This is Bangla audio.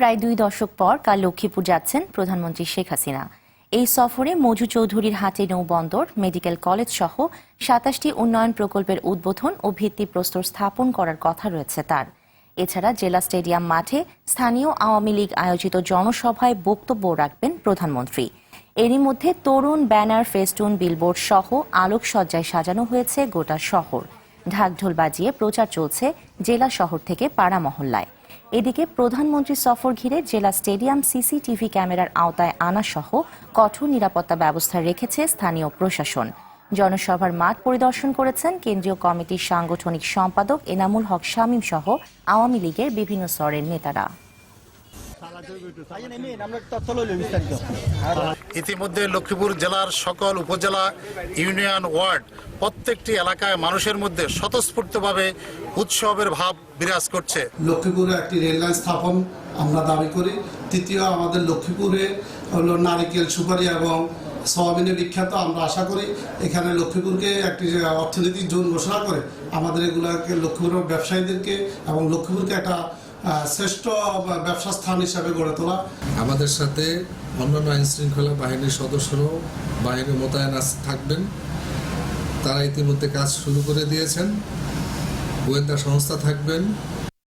প্রায় দুই দশক পর কাল লক্ষ্মীপুর যাচ্ছেন প্রধানমন্ত্রী শেখ হাসিনা। এই সফরে মজু চৌধুরীর হাটে নৌবন্দর মেডিকেল কলেজ সহ সাতাশটি উন্নয়ন প্রকল্পের উদ্বোধন ও ভিত্তিপ্রস্তর স্থাপন করার কথা রয়েছে তার। এছাড়া জেলা স্টেডিয়াম মাঠে স্থানীয় আওয়ামী লীগ আয়োজিত জনসভায় বক্তব্য রাখবেন প্রধানমন্ত্রী। এরই মধ্যে তরুণ ব্যানার, ফেস্টুন, বিলবোর্ড সহ আলোকসজ্জায় সাজানো হয়েছে গোটা শহর। ঢাকঢোল বাজিয়ে প্রচার চলছে জেলা শহর থেকে পাড়া মহল্লায়। এদিকে প্রধানমন্ত্রী সফর ঘিরে জেলা স্টেডিয়াম সিসিটিভি ক্যামেরার আওতায় আনা সহ কঠোর নিরাপত্তা ব্যবস্থা রেখেছে স্থানীয় প্রশাসন। জনসভার মাঠ পরিদর্শন করেছেন কেন্দ্রীয় কমিটির সাংগঠনিক সম্পাদক এনামুল হক শামীম সহ আওয়ামী লীগের বিভিন্ন স্তরের নেতারা। ইতিমধ্যে লক্ষ্মীপুর জেলার সকল উপজেলা, ইউনিয়ন, ওয়ার্ড, প্রত্যেকটি এলাকায় মানুষের মধ্যে স্বতঃস্ফূর্তভাবে উৎসবের ভাব বিরাজ করছে। লক্ষ্মীপুরে একটি রেললাইন স্থাপন আমরা দাবি করি। তৃতীয়, আমাদের লক্ষ্মীপুরে হলো নারিকেল সুপারি এবং সয়াবিনে বিখ্যাত আমরা আশা করি। এখানে লক্ষ্মীপুরকে একটি অর্থনৈতিক জোন ঘোষণা করে আমাদের এগুলাকে লক্ষ্মীপুরের ব্যবসায়ীদেরকে এবং লক্ষ্মীপুরকে একটা শ্রেষ্ঠ ব্যবসা স্থান হিসাবে গড়ে তোলা। আমাদের সাথে অন্যান্য আইন শৃঙ্খলা বাহিনীর সদস্যরাও বাহিনী মোতায়েন থাকবেন। তারা ইতিমধ্যে কাজ শুরু করে দিয়েছেন। গোয়েন্দা সংস্থা থাকবেন।